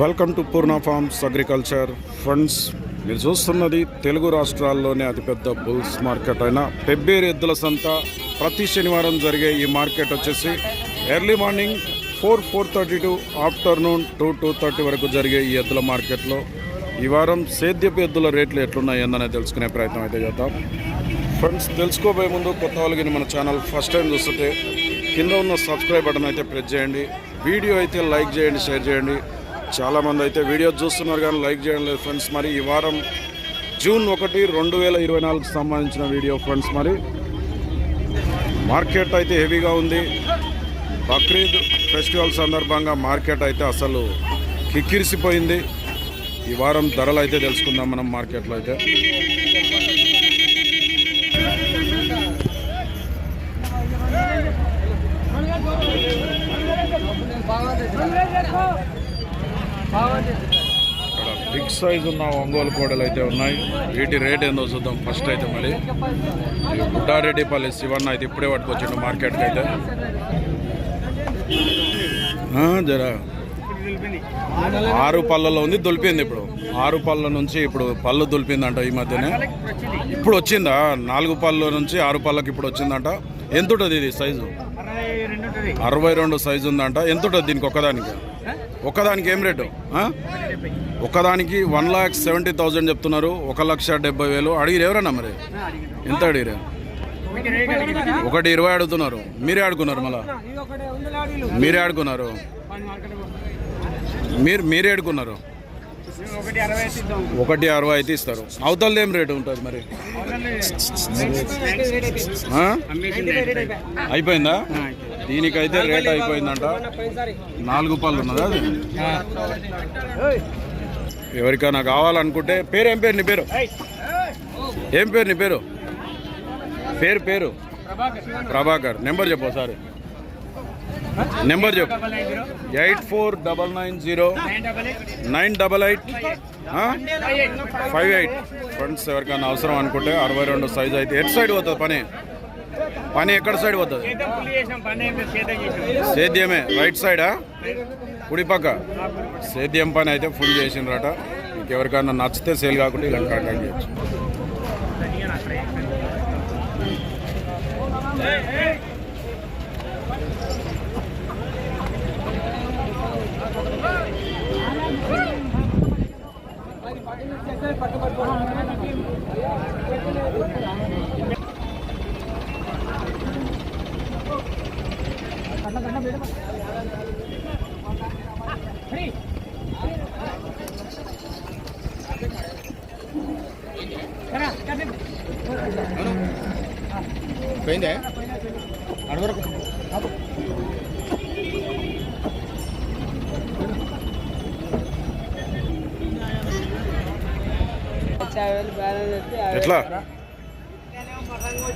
Welcome to Purna farms agriculture friends మీరు చూస్తున్నది తెలుగు రాష్ట్రాల్లోనే అతిపెద్ద బుల్స్ మార్కెట్ అయిన పెబ్బేరు ఎద్దుల సంత ప్రతి శనివారం జరిగే ఈ మార్కెట్ వచ్చేసి early morning four four thirty to afternoon two two thirty వరకు జరిగే ఈ ఎద్దుల మార్కెట్లో ఈ వారం సేద్యపు ఎద్దుల రేట్లు ఎట్లున్నాయి తెలుసుకునే ప్రయత్నం అయితే చేద్దాం. ఫ్రెండ్స్ తెలుసుకోబోయే ముందు కొత్త వాళ్ళకి మన ఛానల్ ఫస్ట్ టైం చూస్తుంటే కింద ఉన్న సబ్స్క్రైబ్ బటన్ అయితే ప్రెస్ చేయండి. వీడియో అయితే లైక్ చేయండి షేర్ చేయండి. చాలామంది అయితే వీడియో చూస్తున్నారు కానీ లైక్ చేయడం లేదు ఫ్రెండ్స్ మరి ఈ వారం జూన్ ఒకటి రెండు వేల ఇరవై నాలుగుకి సంబంధించిన వీడియో ఫ్రెండ్స్ మరి మార్కెట్ అయితే హెవీగా ఉంది బక్రీద్ ఫెస్టివల్ సందర్భంగా మార్కెట్ అయితే అసలు కిక్కిరిసిపోయింది ఈ వారం ధరలు అయితే తెలుసుకుందాం మనం మార్కెట్లో అయితే ఇక్కడ బిగ్ సైజ్ ఉన్న ఒంగోలు కోడలు అయితే ఉన్నాయి. వీటి రేట్ ఏందో చూద్దాం ఫస్ట్ అయితే మరి. గుడ్డారెడ్డిపల్లి శివన్న అయితే ఇప్పుడే పట్టుకొచ్చిండు మార్కెట్కి అయితే. జరా. ఆరు పళ్ళలో ఉంది దొలిపింది ఇప్పుడు. ఆరు పళ్ళ నుంచి ఇప్పుడు పళ్ళు దొలిపిందంట ఈ మధ్యనే. ఇప్పుడు వచ్చిందా? నాలుగు పళ్ళ నుంచి ఆరు పళ్ళకి ఇప్పుడు వచ్చిందంట. ఎంత ఉంటుంది ఇది సైజు? అరవై రెండు సైజు ఉందంట. ఎంత ఉంటుంది దీనికి ఒక్కదానికి? ఒకదానికి ఏం రేటు? ఒకదానికి వన్ లాక్ సెవెంటీ థౌజండ్ చెప్తున్నారు. ఒక లక్ష డెబ్బై వేలు. అడిగిరు ఎవరన్నా మరి? ఎంత అడిగిరు? ఒకటి ఇరవై అడుగుతున్నారు. మీరే ఆడుకున్నారు మళ్ళా? మీరే ఆడుకున్నారు. మీరు మీరే ఆడుకున్నారు. ఒకటి అరవై అయితే ఇస్తారు. అవతలది ఏం రేటు ఉంటుంది మరి? అయిపోయిందా? దీనికైతే రేట్ అయిపోయిందంట. నాలుగు పళ్ళు ఉన్నదా అది? ఎవరికైనా కావాలనుకుంటే పేరు ఏం పేరు నీ పేరు? ఏం పేరు నీ పేరు? పేరు పేరు? ప్రభాకర్. నెంబర్ చెప్పు సారీ నెంబర్ చెప్పు. Eight four double nine zero nine double eight five eight. Friends ఎవరికైనా అవసరం అనుకుంటే అరవై రెండు సైజ్ అయితే ఎటు సైడ్ పోతుంది పని? పని ఎక్కడ సైడ్ పోతుంది? సేద్యమే. రైట్ సైడా? కుడి పక్క. సేద్యం పని అయితే ఫుల్ చేసిండ్రట. ఇంకెవరికైనా నచ్చితే సేల్ కాకుండా ఇలా కాంటాక్ట్ చేయొచ్చు. పోయిందే? అడవరకు ఎట్లా?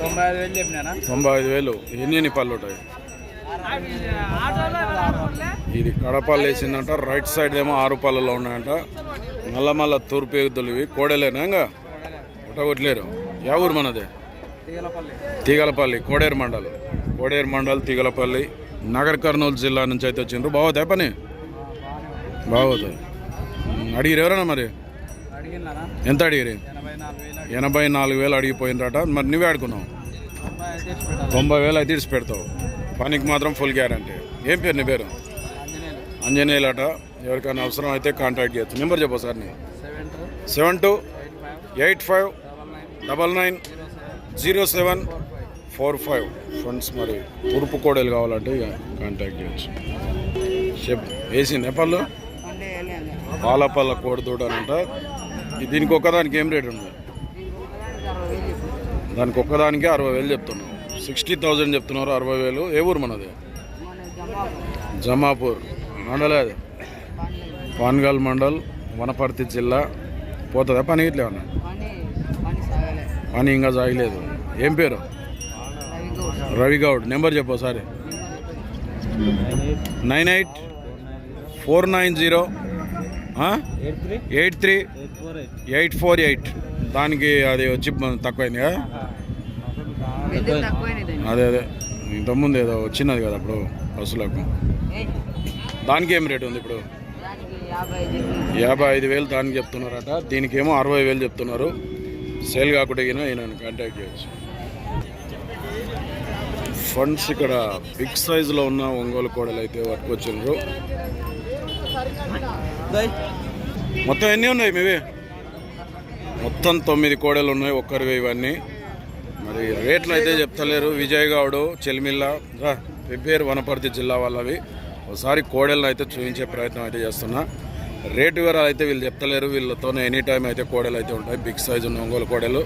తొంభై ఐదు వేలు చెప్పినా తొంభై ఐదు వేలు ఎన్ని ఎన్ని పళ్ళు ఉంటాయి? ఇది కడపల్లి వేసిందంట రైట్ సైడ్ ఏమో ఆరు పళ్ళలో ఉన్నాయంట. మళ్ళా మళ్ళా తూర్పు ఎగుతులు ఇవి కోడలేనా ఇంకా? కొట్టగొట్టలేరు. యా ఊరు మనదే? తీగలపల్లి. కోడేరు మండల్. కోడేరు మండల్ తీగలపల్లి. నగర్ కర్నూలు జిల్లా నుంచి అయితే వచ్చిండ్రు. బాగోతాయి పని? బాగోతాయి అడిగిరు ఎవరన్నా మరి? ఎంత అడిగిరి ఎనభై నాలుగు వేలు అడిగిపోయిందట మరి నువ్వే ఆడుకున్నావు తొంభై వేలు అయితే ఇడిచి పెడతావు. పనికి మాత్రం ఫుల్ గ్యారంటీ. ఏం పేరు నీ పేరు? ఆంజనేయులు. అంజనేయులు అట ఎవరికైనా అవసరం అయితే కాంటాక్ట్ చేయొచ్చు. నెంబర్ చెప్పు సార్ నీ. Seven two eight five double nine zero seven four five. Friends మరి ఉరుపు కోడలు కావాలంటే ఇక కాంటాక్ట్ చేయొచ్చు. చెప్పు వేసి పళ్ళు పాలపల్ల కోడిదూడ అంట దీనికి ఒక్కదానికి ఏం రేట్ ఉంది? దానికి ఒక్కదానికి అరవై వేలు చెప్తున్నాం సిక్స్టీ థౌజండ్ చెప్తున్నారు అరవై వేలు. ఏ ఊరు మనది? జమాపూర్. మండలే అది. పాన్గల్ మండల్ వనపర్తి జిల్లా. పోతుందా? పని ఇట్లా అని ఇంకా సాగలేదు. ఏం పేరు? రవిగౌడ్ నెంబర్ చెప్పు ఒకసారి. Nine eight four nine zero eight three eight four eight. దానికి అది వచ్చి తక్కువైంది కదా? అదే అదే. ఇంతకుముందు ఏదో వచ్చినది కదా అప్పుడు బస్సులకు. దానికి ఏం రేటు ఉంది ఇప్పుడు? యాభై యాభై ఐదు వేలు దానికి చెప్తున్నారట. దీనికేమో అరవై వేలు చెప్తున్నారు. సేల్ కాకుండా ఈయన కాంటాక్ట్ చేయొచ్చు. ఫండ్స్ ఇక్కడ బిగ్ సైజులో ఉన్న ఒంగోలు కోడలు అయితే పట్టుకొచ్చిండ్రు మొత్తం ఎన్ని ఉన్నాయి మీవి మొత్తం తొమ్మిది కోడలు ఉన్నాయి ఒక్కరివి ఇవన్నీ. మరి రేట్లు అయితే చెప్తలేరు. విజయ్ చెల్మిల్ల చెలిమిల్ల రా, పెబ్బేరు వనపర్తి జిల్లా వాళ్ళవి. ఒకసారి కోడలను అయితే చూపించే ప్రయత్నం అయితే చేస్తున్నా. రేటు వివరాలు అయితే వీళ్ళు చెప్తలేరు. వీళ్ళతోనే ఎనీ టైం అయితే కోడలు అయితే ఉంటాయి. బిగ్ సైజు ఉన్న ఒంగోలు కోడలు.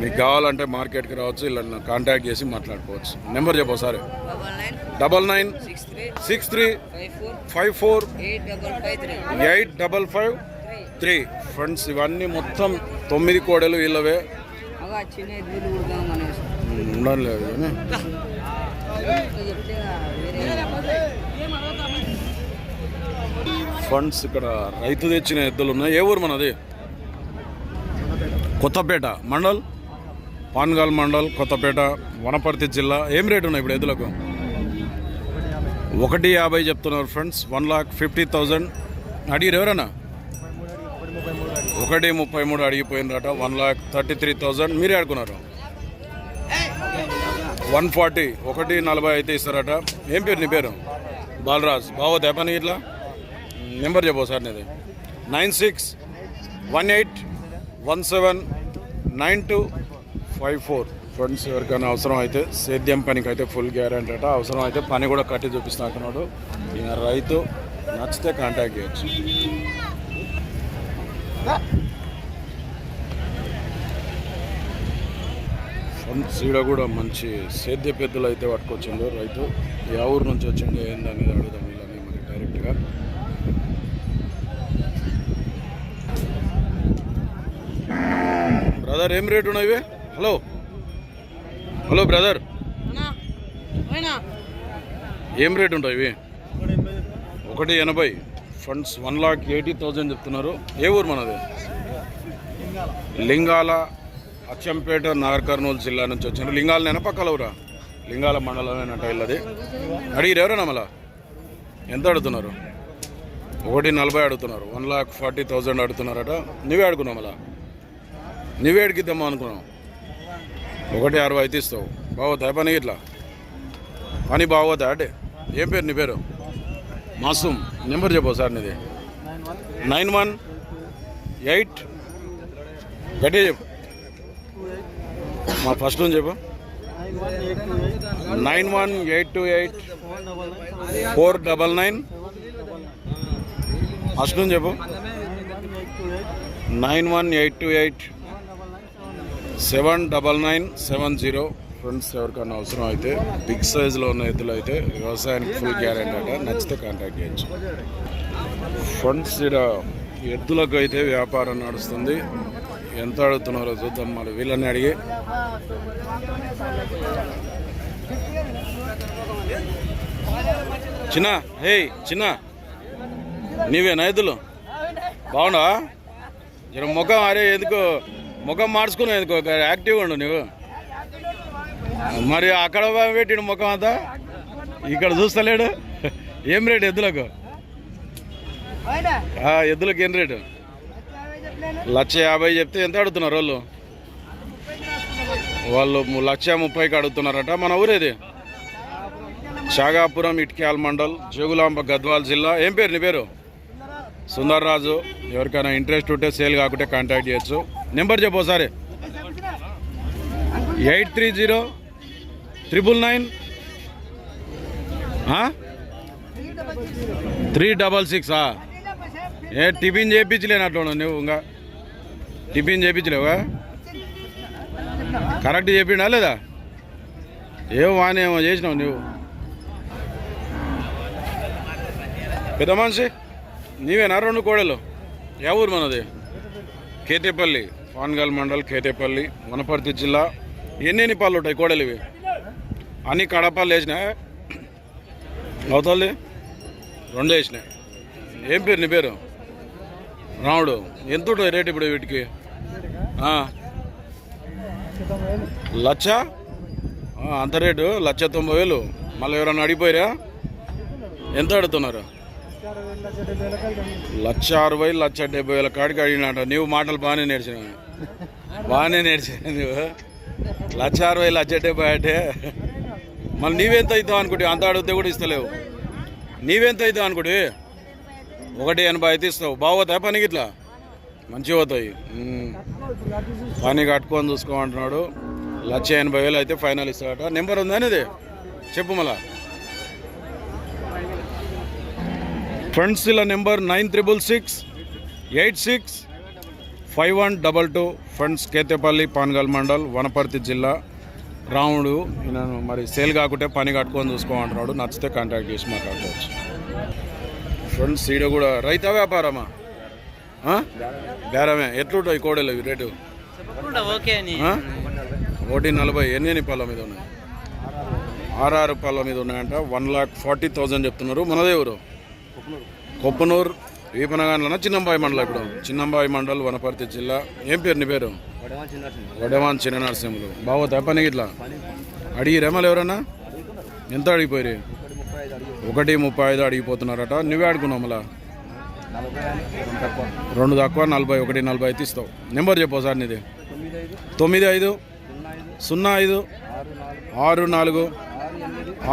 మీకు కావాలంటే మార్కెట్కి రావచ్చు. వీళ్ళని కాంటాక్ట్ చేసి మాట్లాడుకోవచ్చు. నెంబర్ చెప్పు ఒకసారి. Double nine six three five four eight double five three friends ఇవన్నీ మొత్తం తొమ్మిది కోడలు వీళ్ళవే. అగా చిన్న ఎద్దులు కుడదాం అనేసి ఉండాలి లేదు కానీ ఇంకా చెప్తే వేరే ఫండ్స్ ఇక్కడ రైతు తెచ్చిన ఎద్దులు ఉన్నాయి. ఏ ఊరు మనది కొత్తపేట మండల్ పాన్గాల్ మండల్ కొత్తపేట వనపర్తి జిల్లా. ఏం రేటు ఉన్నాయి ఇప్పుడు ఎద్దులకు? ఒకటి యాభై చెప్తున్నారు friends one lakh fifty thousand అడిగారు ఎవరన్నా? ఒకటి ముప్పై మూడు అడిగిపోయిందట. One lakh thirty three thousand మీరే ఆడుకున్నారు? One forty. ఒకటి నలభై అయితే ఇస్తారట. ఏం పేరు నీ పేరు? బాలరాజ్. బావో పని ఇట్లా? నెంబర్ చెప్పు సార్ నీది. Nine six one eight one seven nine two five four. Friends ఎవరికైనా అవసరం అయితే సేద్యం పనికి అయితే ఫుల్ గ్యారంటీ అట. అవసరం అయితే పని కూడా కట్టి చూపిస్తా అంటున్నాడు. ఈయన రైతు నచ్చితే కాంటాక్ట్ చేయొచ్చు. ఫ్రెండ్స్ ఈడ కూడా మంచి సేద్య పెద్దలు అయితే పట్టుకొచ్చిండు రైతు ఏ ఊరు నుంచి వచ్చిండో ఏందనేది అడుగుదాం వీళ్ళని మరి డైరెక్ట్గా బ్రదర్ ఏం రేట్ ఉన్నాయి? హలో హలో బ్రదర్ ఏం రేట్ ఉంటాయి ఇవి? ఒకటి ఎనభై. Friends one lakh eighty thousand చెప్తున్నారు. ఏ ఊరు మనది? లింగాల అచ్చంపేట నాగర్ కర్నూలు జిల్లా నుంచి వచ్చిన లింగాల నెనపక్కల ఊరా? లింగాల మండలమేనట ఇల్లది. అడిగిరు ఎవరైనా మళ్ళా? ఎంత అడుగుతున్నారు? ఒకటి నలభై అడుగుతున్నారు. వన్ లాక్ ఫార్టీ థౌజండ్ అడుగుతున్నారట. నువ్వే అడుగున్నావు మళ్ళా? నువ్వే అడిగిద్దామా అనుకున్నాం. ఒకటి అరవై అయితే ఇస్తావు. బాగోతాయి పని ఇట్లా? పని బాగోతా అంటే. ఏం పేరు నీ పేరు? మాసూమ్ నెంబర్ చెప్పు సార్ నీది. Nine one eight. గట్టిగా చెప్పు. మా ఫస్ట్ నుంచి చెప్పు. Nine one eight two eight four double nine. First నుంచి చెప్పు. Nine one eight two eight. Seven double nine seven zero. Friends ఎవరికైనా అవసరం అయితే బిగ్ సైజులో ఉన్న ఎద్దులు అయితే వ్యవసాయానికి ఫుల్ గ్యారెంటీ అట. నచ్చితే కాంటాక్ట్ చేయొచ్చు. ఫ్రెండ్స్ ఇక్కడ ఎద్దులకు అయితే వ్యాపారం నడుస్తుంది. ఎంత అడుగుతున్నారో చూద్దాం. మరి వీళ్ళని అడిగి. చిన్న హే చిన్న. నీవేనా ఎద్దులు? బాగుండా జర ముఖం అరే ఎందుకు? ముఖం మార్చుకున్నావు ఎందుకు? ఒక యాక్టివ్గా ఉండు నువ్వు మరి అక్కడ పెట్టిన ముఖం అంతా? ఇక్కడ చూస్తలేడు? ఏం రేటు ఎద్దులకు? ఎద్దులకు ఏం రేటు? లక్ష యాభై చెప్తే ఎంత అడుగుతున్నారు వాళ్ళు? వాళ్ళు లక్ష ముప్పైకి అడుగుతున్నారట. మన ఊరేది షాగాపురం ఇట్క్యాల్ మండల్ జోగులాంబ గద్వాల్ జిల్లా. ఏం పేరు నీ పేరు? సుందర్ రాజు ఎవరికైనా ఇంట్రెస్ట్ ఉంటే సేల్ కాకుంటే కాంటాక్ట్ చేయొచ్చు. నెంబర్ చెప్పు ఒకసారి. Eight three zero triple nine. Three double six ఏ టిఫిన్ చేయించలేనట్లు నువ్వు ఇంకా. టిఫిన్ చేయించలేవా కరెక్ట్ చెప్పిండా లేదా? ఏమో వానేమో చేసినావు నువ్వు? పెద్ద మనిషి నీవేనా రెండు కోడలు? ఏ ఊరు మనది? కేతేపల్లి. పాన్గల్ మండల్ కేతేపల్లి వనపర్తి జిల్లా ఎన్ని పాలు ఉంటాయి? కోడలు ఇవి? అన్ని కడపాలు వేసినా? అవుతుంది రెండు వేసినాయి ఏం పేరు నీ పేరు? రాముడు. ఎంత ఉంటుంది రేట్ ఇప్పుడు వీటికి? లచ్చ? అంత రేటు. లచ్చ తొంభై వేలు. మళ్ళీ ఎవరన్నా అడిగిపోయారా? ఎంత అడుగుతున్నారు? లక్ష అరవై లక్ష డెబ్బై వేల కాడికి అడిగినట నీవు మాటలు బాగానే నేర్చినావు. బాగానే నేర్చినావు నువ్వు లక్ష అరవై లక్ష డెబ్బై అంటే మళ్ళీ నీవెంత అవుతావు అనుకుంటే అంత అడిగితే కూడా ఇస్తలేవు. నీవెంత అవుతావు అనుకుంటే? ఒకటి ఎనభై అయితే ఇస్తావు. బాగోతాయి పనికి ఇట్లా మంచిగా పోతాయి. పని కట్టుకొని చూసుకోమంటున్నాడు లక్ష ఎనభై వేలు అయితే ఫైనల్ ఇస్తాడట. నెంబర్ ఉందా అనేది చెప్పు మళ్ళా. ఫ్రెండ్స్ ఇలా number nine triple six eight six five one double two friends Ketepalli Pangal mandal Wanaparthy జిల్లా. రాముడు నేను మరి సేల్ కాకుంటే పని కట్టుకొని చూసుకోమంటున్నాడు. నచ్చితే కాంటాక్ట్ చేసి మాట్లాడుకోవచ్చు. ఫ్రెండ్స్ ఈడ కూడా రైతా వ్యాపారమా? బేరమే. ఎట్లుంటాయి కోడలు రేటు? ఒకటి నలభై ఎన్ని ఎన్ని పళ్ళ మీద ఉన్నాయి? ఆర్ఆర్ పళ్ళ మీద ఉన్నాయంట. వన్ లాక్ ఫార్టీ థౌజండ్ చెప్తున్నారు. మనదేవరు కొప్పనూరు. వీపనగాన్లన చిన్నంబాయి మండలం ఇప్పుడు చిన్నంబాయి మండల్ వనపర్తి జిల్లా. ఏం పేరు నీ పేరు? వడవాన్ చిన్న నరసింహులు బాగోతా పని ఇట్లా అడిగి రెమలు ఎవరన్నా? ఎంత అడిగిపోయి ఒకటి ముప్పై ఐదు అడిగిపోతున్నారట. నువ్వే అడుగున్నావు మళ్ళా? రెండు తక్కువ నలభై ఒకటి నలభై అయితే ఇస్తావు. నెంబర్ చెప్పు సార్ నీది. తొమ్మిది ఐదు సున్నా ఐదు ఆరు నాలుగు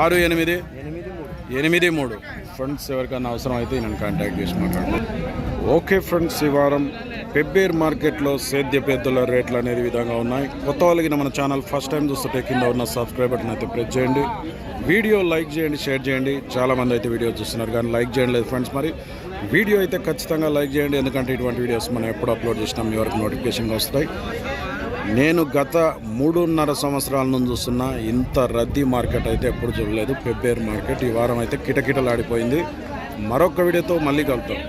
ఆరు ఎనిమిది ఎనిమిది మూడు. ఫ్రెండ్స్ ఎవరికైనా అవసరం అయితే నేను కాంటాక్ట్ చేసి మాట్లాడతాను ఓకే ఫ్రెండ్స్ ఈ వారం పెబ్బేర్ మార్కెట్లో సేద్య పెద్దల రేట్లు అనేది విధంగా ఉన్నాయి. కొత్త వాళ్ళకి మన ఛానల్ ఫస్ట్ టైం చూస్తుంటే కింద ఉన్న సబ్స్క్రైబ్ బటన్ అయితే ప్రెస్ చేయండి. వీడియో లైక్ చేయండి షేర్ చేయండి. చాలామంది అయితే వీడియో చూస్తున్నారు కానీ లైక్ చేయండి లేదు ఫ్రెండ్స్ మరి. వీడియో అయితే ఖచ్చితంగా లైక్ చేయండి ఎందుకంటే ఇటువంటి వీడియోస్ మనం ఎప్పుడు అప్లోడ్ చేసినాం మీ వరకు నోటిఫికేషన్గా వస్తాయి. నేను గత మూడున్నర సంవత్సరాల నుంచి చూస్తున్న ఇంత రద్దీ మార్కెట్ అయితే ఎప్పుడు చూడలేదు. పెబ్బేర్ మార్కెట్. ఈ వారం అయితే కిటకిటలాడిపోయింది. మరొక వీడియోతో మళ్ళీ కలుపుతాం